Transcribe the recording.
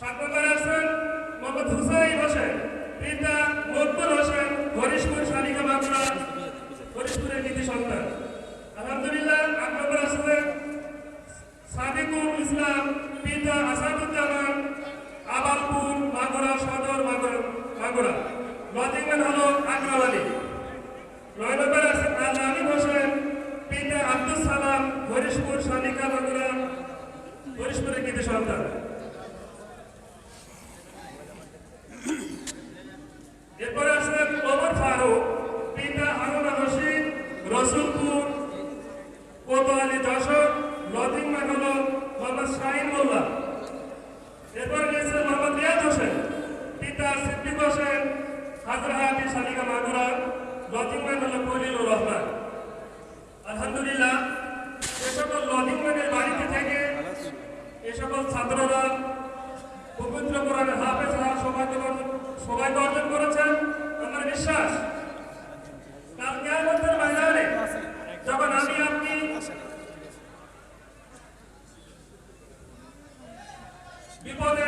সাত নম্বরে আছেন হোসেন, পিতা হোসেন, হরিশপুর সারিকা বাংলা, হরিশপুরের নীতি সন্তান। আলহামদুলিল্লাহ, আট নম্বর আছেন ইসলাম, পিতা আসাদুজ্জামান, আবালপুর, মাগুরা সদর, মাগুরা লজিংম্যান হল আগ্রাবালী নয় নম্বর আছেন আল্লাহিম হোসেন, পিতা আব্দুল সালাম, হরিশপুর সালিকা মাগুরা হরিশপুরের কৃতি সন্তান। মোল্লা আলী যশোর লজিং ম্যান হল মোহাম্মদ শাহিন মোল্লা। এরপরে রয়েছেন মোহাম্মদ রিয়াজ হোসেন। পিতা সিদ্দিক হোসেন হাজরাহাটি শালিকা মাগুরা লজিং ম্যান হল কলিলুর রহমান। আলহামদুলিল্লাহ, এ সকল লজিং ম্যানের বাড়িতে থেকে এ সকল ছাত্ররা পবিত্র কোরআনের হাফেজ হওয়ার সৌভাগ্য অর্জন করেছেন। আমার বিশ্বাস विपदे